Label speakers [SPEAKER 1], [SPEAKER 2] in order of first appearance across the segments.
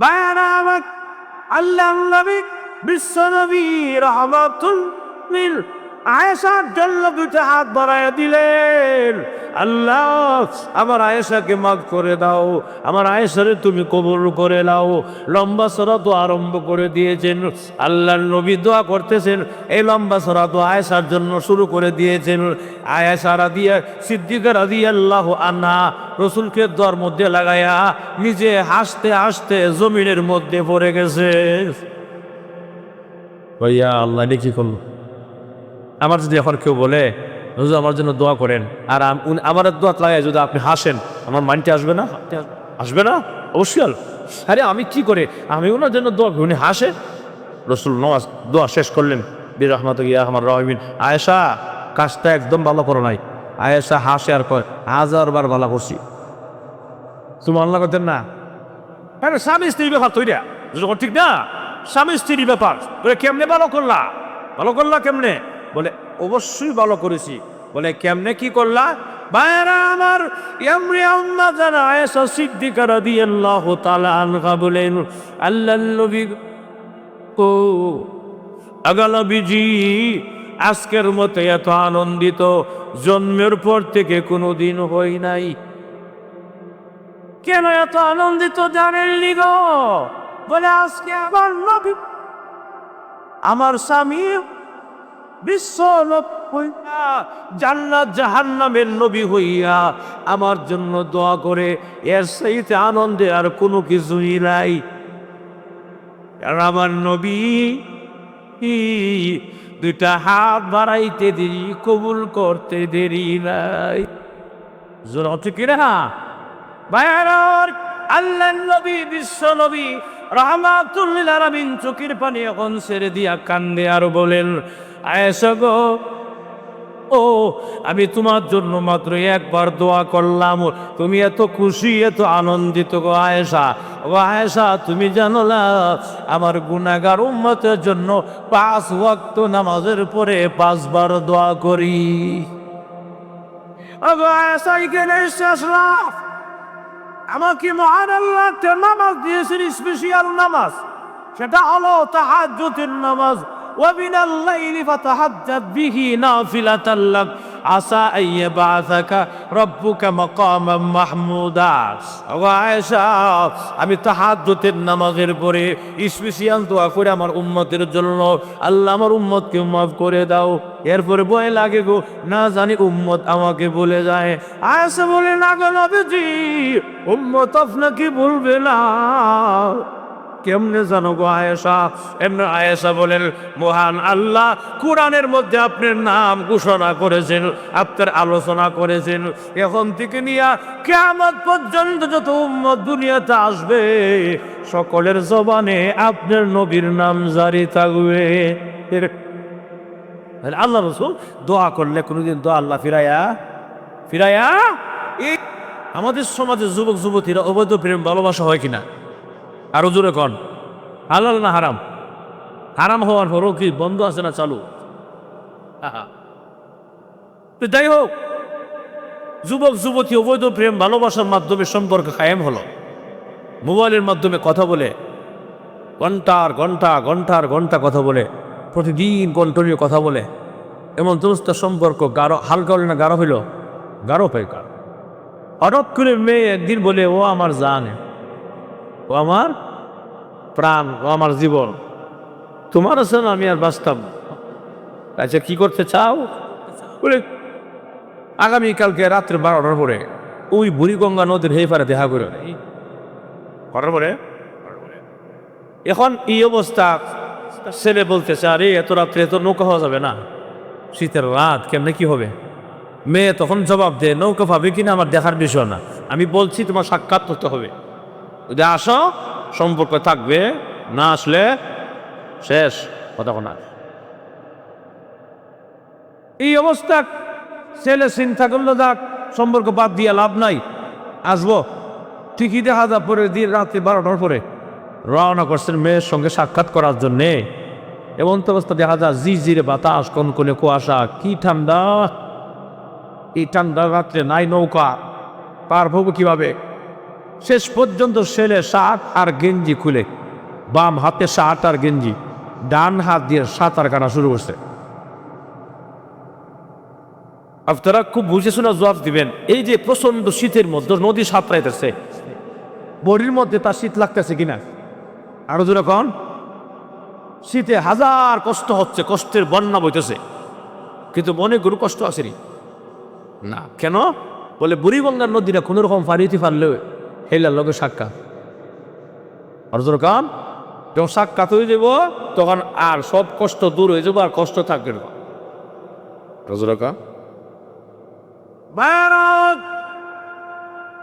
[SPEAKER 1] বায়ানা আল্লাহ নবী বিশ্ব নবী রহমাতুল লিল আয়েশার জন্য দুটো হাত বাড়াইয়া দিলেন, আল্লাহ, আমার আয়েশাকে মাফ করে দাও, আমার আয়েশারে তুমি কবুল করে নাও। লম্বা সরা তো আরম্ভ করে দিয়েছেন আল্লাহ নবী দোয়া করতেছেন, এই লম্বা সরা তো আয়েশার জন্য শুরু করে দিয়েছেন। আয়েশা রাদিয়া, সিদ্দিকা রাদি আল্লাহ আনা রসুলকে দর মধ্যে লাগাইয়া নিজে হাসতে হাসতে জমিনের মধ্যে পড়ে গেছে। ভাইয়া, আল্লাহ কি করল? আমার যদি এখন কেউ বলে, হুজুর, আমার জন্য দোয়া করেন। আর আমার দোয়া লাগায় যদি আপনি হাসেন, আমার মাইন্ডে আসবে না? আসবে না? অবশ্যই। আরে আমি কি করে? আমি ওনার জন্য দোয়া উনি হাসে। রসুল নওয়াজ দোয়া শেষ করলেন। বীর রহমত গিয়া আমার রহমিন। আয়েশা, কাজটা একদম ভালো করো নাই। আয়েশা হাসে আর কয় হাজারবার ভালো করছি। তুমি আল্লাহ করতেন না। হ্যাঁ স্বামী স্ত্রীর ব্যাপার তৈরি ঠিক না? স্বামী স্ত্রীর ব্যাপার। কেমনে ভালো করলা? ভালো করলা কেমনে? বলে, অবশ্যই ভালো করেছি। বলে, কেমনে কি করলা? ভাইরা আমার এমনি আম্মা জানা এসা সিদ্দিকা রাদিয়াল্লাহু তাআলা আনহা বলেন আল্লাহ নবী ও আগালবিজি আজকের মতো এত আনন্দিত, জন্মের পর থেকে কোনো দিন হই নাই। কেন এত আনন্দিত জানেননি গো? বলে, আজকে আমার নবী, আমার স্বামী জাহান্নামের নবী হইয়া আমার জন্য দোয়া করে, এর সাইতে আনন্দে আর কোনো কিছুই নাই। আমার নবী, দুইটা হাত বাড়াইতে দেরি, কবুল করতে দেরি নাই। জোর এখন দিয়া কান্দে আর বলেন আয়েশা গো, ও, আমি তোমার জন্য মাত্র একবার দোয়া করলাম। তুমি এত খুশি, এত আনন্দিত গো আয়েশা। ও আয়েশা, তুমি জানো না, আমার গুনাগার উন্মতের জন্য পাঁচ ওয়াক্ত নামাজের পরে পাঁচবার দোয়া করি। আমাকে মহান আল্লাহ নামাজ দিয়েছেন স্পেশাল নামাজ। সেটা হলো তাহাজ্জুদের নামাজ। ومن الليل فتهجد به نافلة لك عسى أن يبعثك ربك مقاما محمودا وعائشة আমি তাহাজ্জুদের নামাজের পরে স্পেশাল দোয়া করে আমার উম্মতের জন্য আল্লাহ আমার উম্মতকে মাফ করে দাও এরপরে ভয় লাগে গো না জানি উম্মত আমাকে বলে যায় আয়েশা বলে না গো নবীজি উম্মত আপনাকে বলবে না কেমনে জানো গো আয়েশা? এমনি আয়েশা বলেন, মহান আল্লাহ, কোরআনের মধ্যে আপনার নাম ঘোষণা করেছেন, আপনার আলোচনা করেছেন। এখন থেকে নিয়ে কেমন পর্যন্ত যত উম্মত দুনিয়াতে আসবে, সকলের জবানে আপনার নবীর নাম জারি থাকবে। আল্লাহ রসুল দোয়া করলে কোনোদিন দোয়া আল্লাহ ফিরাইয়া ফিরাইয়া এই আমাদের সমাজে যুবক যুবতীরা অবৈধ প্রেম ভালোবাসা হয় কিনা? আরও জোরে কন। হালাল না হারাম? হারাম হওয়ার পরও কি বন্ধ আছে না চালু? যাই হোক, যুবক, যুবতী অবৈধ প্রেম, ভালোবাসার মাধ্যমে সম্পর্ক কায়েম হলো। মোবাইলের মাধ্যমে কথা বলে, ঘণ্টার ঘণ্টা ঘণ্টার ঘণ্টা কথা বলে, প্রতিদিন কন্টিনিউ কথা বলে। এমন সমস্ত সম্পর্ক গাঢ়, হালকা হলে না গাঢ় হইল? গাঢ় পাই গাঢ় হঠাৎ করে মেয়ে একদিন বলে, ও আমার জানে। ও আমার প্রাণ, ও আমার জীবন। তোমার আছে না, আমি আর বাঁচতাম। আচ্ছা কি করতে চাও? বলে আগামীকালকে রাত্রে বারোটার পরে ওই বুড়িগঙ্গা নদীর হে পারে দেখা করে করার পরে? এখন এই অবস্থা, ছেলে বলতেছে, আরে, এত রাত্রে এত নৌকা হওয়া যাবে না। শীতের রাত, কেমনে কি হবে? মেয়ে তখন জবাব দেয়, নৌকা পাবে কিনা আমার দেখার বিষয় না। আমি বলছি, তোমার সাক্ষাৎ করতে হবে। যদি আসো, সম্পর্ক থাকবে, না আসলে শেষ, কথা না এই অবস্থা, ছেলে চিন্তা করল যাক, সম্পর্ক বাদ দিয়ে লাভ নাই। আসব। ঠিকই দেখা যা পরে দিন রাত্রি বারোটার পরে। রওনা করছেন মেয়ের সঙ্গে সাক্ষাৎ করার জন্যে। এমন তো অবস্থা দেখা যায় জি জিরে বাতাস কোন কনকনে কুয়াশা, কি ঠান্ডা। এই ঠান্ডা রাত্রে নাই নৌকা, পার হব কীভাবে? শেষ পর্যন্ত ছেলে শার্ট আর গেঞ্জি খুলে। বাম হাতে শার্ট আর গেঞ্জি ডান হাত দিয়ে সাঁতার কাটা শুরু করছে। আপনারা খুব বুঝে শোনা জবাব দিবেন এই যে প্রচণ্ড শীতের মধ্যে নদী সাঁতরাইতেছে। বডির মধ্যে তার শীত লাগতেছে কিনা? আরও যেরকম শীতে হাজার কষ্ট হচ্ছে কষ্টের বন্যা বইতেছে। কিন্তু মনে গরু কষ্ট আসেনি না? কেন? বলে বুড়িগঙ্গার নদীটা কোনো রকম পানিতে পারলে হেলার লগে সাক্ষাৎ আর যেরকম যখন সাক্ষাৎ হয়ে যাব তখন আর সব কষ্ট দূর হয়ে যাব আর কষ্ট থাকবে না। রজরকা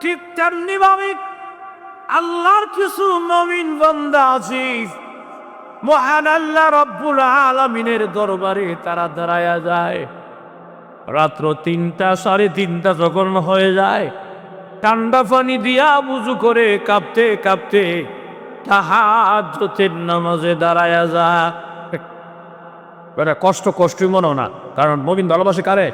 [SPEAKER 1] ঠিক তেমনি ভাবে আল্লাহর কিছু নবীন বন্দা আছে মহান আল্লাহ রব্বুল আলমিনের দরবারে তারা দাঁড়ায়া যায়। রাত্র তিনটা সাড়ে তিনটা যখন হয়ে যায় ঠান্ডা পানি দিয়া বুঝু করে কাঁপতে কাঁপতে তাহাজ্জতের নামাজে দাঁড়ায়া যা। এটা কষ্ট কষ্টই মনে না। কারণ মবিন ভালোবাসে কারে?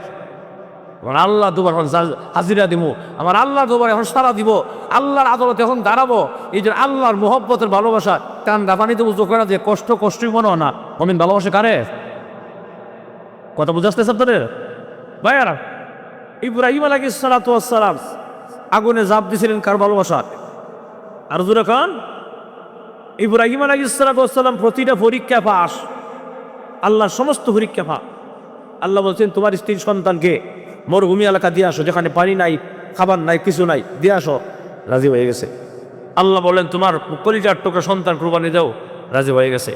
[SPEAKER 1] আমার আল্লাহ দুবার এখন হাজিরা দিব আমার আল্লাহ দুবার এখন সারা দিব। আল্লাহর আদালতে এখন দাঁড়াবো। এই যে আল্লাহর মোহব্বতের ভালোবাসা কান্দা পানিতে বুঝো করে যে কষ্ট কষ্টই মনে না। মমিন ভালোবাসে কারে? কথা বুঝাচ্ছে আপনাদের? ভাইয়ারা, ইব্রাহিম ওয়াসসালাম আগুনে জাপ দিছিলেন কার ভালোবাসা আর জুরে খান ইব্রাহিম সালাতু ওয়াসসালাম প্রতিটা পরীক্ষা পাস। আল্লাহর সমস্ত পরীক্ষা পা আল্লাহ বলছেন, তোমার স্ত্রীর সন্তানকে মরুভূমি এলাকা দিয়ে আসো, যেখানে পানি নাই, খাবার নাই, কিছু নাই, দিয়ে আসো। রাজি হয়ে গেছে। আল্লাহ বললেন, তোমার কলিজার টোকা সন্তান কুরবানি দাও। রাজি হয়ে গেছে।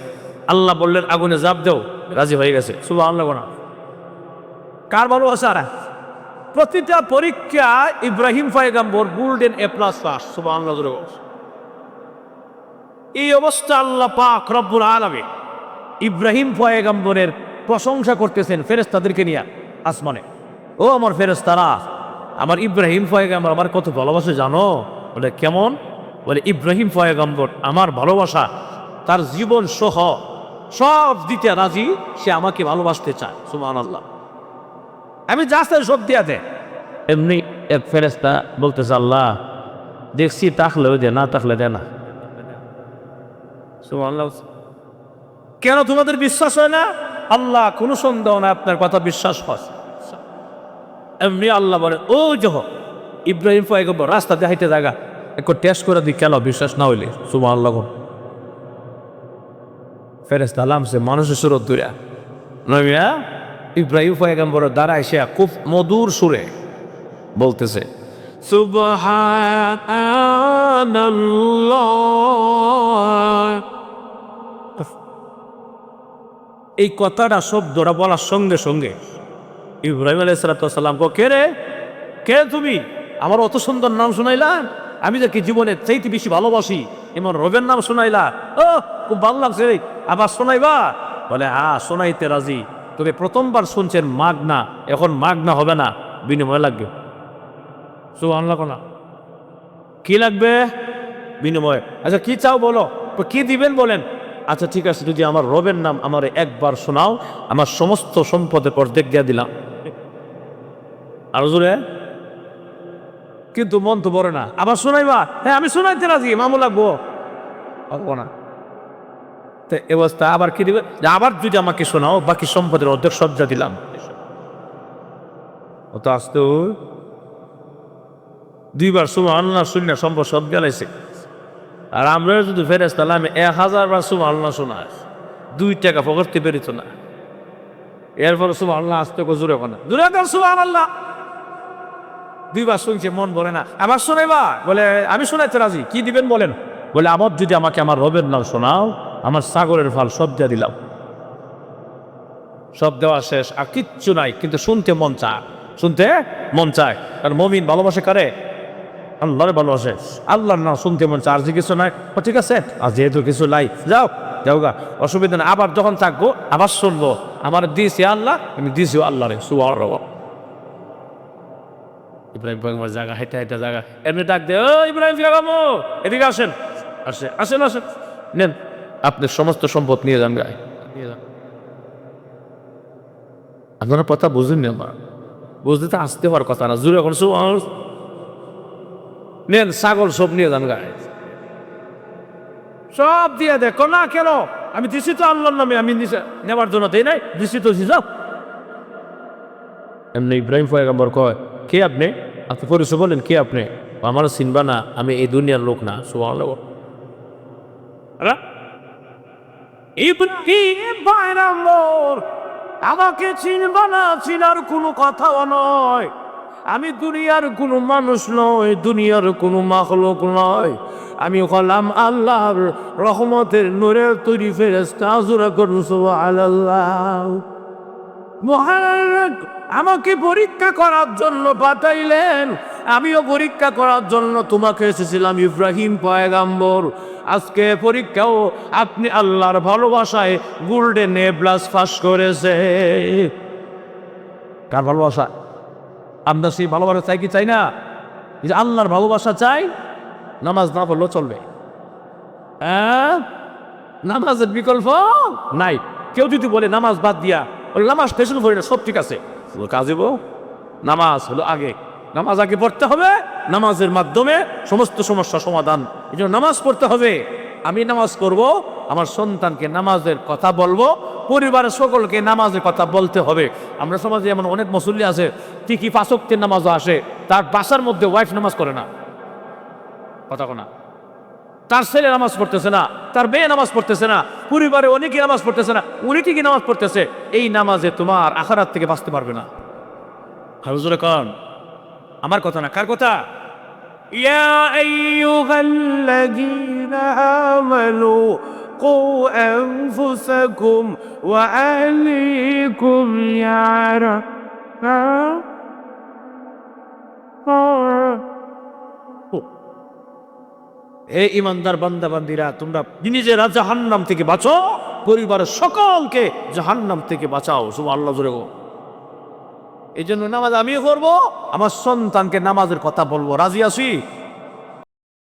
[SPEAKER 1] আল্লাহ বললেন, আগুনে জাপ দাও। রাজি হয়ে গেছে। শুভ আল্লাহ না কার ভালোবাসা আর? প্রতিটা পরীক্ষা ইব্রাহিম ফায়গাম্বর গোল্ডেন এ প্লাস পাস এই অবস্থা আল্লাহ পাক রব্বুল আলমী ইব্রাহিম ফয়েগাম্বরের প্রশংসা করতেছেন ফেরেস্তাদেরকে নিয়ে আসমানে। ও আমার ফেরেস্তারা আমার ইব্রাহিম ফয়েগাম্বর আমার কত ভালোবাসে জানো? বলে, কেমন? বলে, ইব্রাহিম ফয়েগাম্বর আমার ভালোবাসা, তার জীবন সহ সব দিতে রাজি সে আমাকে ভালোবাসতে চায় সুমান আল্লাহ আমি যা চাই সব দিয়া দে। এমনি এক ফেরেস্তা বলতেছে আল্লাহ দেখছি তাকলেও দে না তাকলে দে না। কেন তোমাদের বিশ্বাস হয় না? আল্লাহ কোনো সন্দেহ না আপনার কথা বিশ্বাস হয়। এমনি আল্লাহ বলে ও যহ ইব্রাহিম পয়গম্বর রাস্তা দেখাইতে জায়গা একটু টেস্ট করে দিই কেন বিশ্বাস না হইলে। সুমা আল্লাহ ফেরেস্তা আলামসে মানুষের সুরত দূরা নমিয়া ইব্রাহিম পয়গম্বর দ্বারা এসে খুব মধুর সুরে বলতেছে এই কথাটা শব্দটা বলার সঙ্গে সঙ্গে ইব্রাহিম আলাইসালাম কে রে? কে তুমি? আমার অত সুন্দর নাম শুনাইলা? আমি যে কি জীবনের চাইতে বেশি ভালোবাসি, এমন রবের নাম শুনাইলা? ও, খুব ভালো লাগছে আবার শোনাইবা? বলে হ্যাঁ শোনাইতে রাজি। তবে প্রথমবার শুনছেন মাগ না এখন মাগ না হবে না, বিনিময় লাগবে। সু আনলা না কি লাগবে? বিনিময়। আচ্ছা কি চাও বলো? কি দিবেন বলেন? আচ্ছা ঠিক আছে, যদি আমার রবের নাম আমার একবার শোনাও, আমার সমস্ত সম্পদের অর্ধেক দিয়ে দিলাম। আরও জোরে কিন্তু মন তো বড় না। আবার শোনাইবা? হ্যাঁ আমি শোনাইতে রাজি, মামু লাগবো। না। তো অবস্থা। আবার কি দিবে? আবার যদি আমাকে শোনাও, বাকি সম্পদের অর্ধেক সজ্জা দিলাম। ও তো আসতে দুইবার সুমা আল্লাহ শূন্য সম্পদ সব গেলাইছে। আর আমরা যদি ফেরেস তাহলে আমি এক হাজার বার সুমা আল্লাহ শোনা দুই টাকা পকড়তে পেরিত না। এরপর সুমা আল্লাহ আসতে জুড়ে কোনা জুড়ে দেন সুমা আল্লাহ দুইবার শুনছে, মন ভরে না। আবার শোনাইবা? বলে, আমি শোনাইতে রাজি। কি দিবেন বলেন? বলে, আমার যদি আমাকে আমার রবের নাম শোনাও আমার সাগরের ফাল সব দিয়ে দিলাম। সব দেওয়া শেষ, আর কিচ্ছু নাই, কিন্তু শুনতে মন চায়। শুনতে মন চায়, কারণ মমিন ভালোবাসে করে? আল্লাহর ভালোবাসে। আল্লাহর না শুনতে মন চায়, আর যে কিছু নাই। ঠিক আছে, আর যেহেতু কিছু নাই, যাও যাও গা। অসুবিধা নেই, আবার যখন থাকব, আবার শুনব। আমার দিয়েছি আল্লাহ, আমি দিয়েছি আল্লাহ রে সুয়ার ইব্রাহিম পয়গম্বর জায়গা হাইতে হাইতে জায়গা। এমনি ডাক দে ও, ইব্রাহিম এদিকে আসেন। আসে, আসেন আসেন। নেন। আপনার সমস্ত সম্পদ নিয়ে যান গায়ে আপনারা কথা বুঝেন না আমার। বুঝতে তো আসতে হওয়ার কথা না। জুড়ে এখন নেন, ছাগল সব নিয়ে যান গায়ে সব দিয়ে দেখো না কেন? আমি দিছি তো আল্লাহর নামে, আমি নেবার জন্য দেই নাই। দিছি তো যাও। এমনি ইব্রাহিম পয়গম্বর কয়, কে আপনি? আপনি পরিচয় বলেন, কে আপনি? আমার চিনবা না, আমি এই দুনিয়ার লোক না। সুবাহ ইব্রাহিম পয়গম্বর আমাকে চিনবা না চিনার কোনো কথাও নয়। আমি দুনিয়ার কোনো মানুষ নয় দুনিয়ার কোনো মাখলোক নয় আমি হলাম আল্লাহর রহমতের নূরের তৈরি ফেরেস্তা জোরা করুন আল্লাহ মহান আমাকে পরীক্ষা করার জন্য পাঠাইলেন। আমিও পরীক্ষা করার জন্য তোমাকে এসেছিলাম, ইব্রাহিম পয়গাম্বর। আজকে পরীক্ষাও আপনি আল্লাহর ভালোবাসায় গোল্ডেন এ প্লাস করেছে। কার ভালোবাসা? আমরা সেই ভালোবাসা চাই কি চাই না? এই যে আল্লাহর ভালোবাসা চাই, নামাজ না পড়লেও চলবে। হ্যাঁ? নামাজের বিকল্প নাই। কেউ যদি বলে নামাজ বাদ দিয়া, বলে নামাজ পেছনে পড়ি না, সব ঠিক আছে। কাজে নামাজ হলো আগে। নামাজ আগে পড়তে হবে নামাজের মাধ্যমে সমস্ত সমস্যা সমাধান। এই নামাজ পড়তে হবে। আমি নামাজ করব আমার সন্তানকে নামাজের কথা বলব, পরিবারের সকলকে নামাজের কথা বলতে হবে। আমরা সমাজে এমন অনেক মুসল্লি আছে ঠিকই পাঁচক্তের নামাজও আসে, তার বাসার মধ্যে ওয়াইফ নামাজ করে না। কথা কোনা। তার ছেলে নামাজ পড়তেছে না, তার মেয়ে নামাজ পড়তেছে না, পরিবারে অনেকে নামাজ পড়তেছে না, উনি ঠিকই নামাজ পড়তেছে। এই নামাজে তোমার আখারাত থেকে বাঁচতে পারবে না। হাউজুরে কন আমার কথা না কার কথা ইয়া আইয়ুহাল্লাযীনা আমানু قوا أنفسكم وأهليكم نارا হে ইমানদার বান্দা বান্দিরা তোমরা নিজেরা জাহান্নাম থেকে বাঁচো পরিবারের সকলকে জাহান্নাম থেকে বাঁচাও শুভ আল্লাহ জোরে গো। এই জন্য নামাজ আমিও করব আমার সন্তানকে নামাজের কথা বলব। রাজি আছি?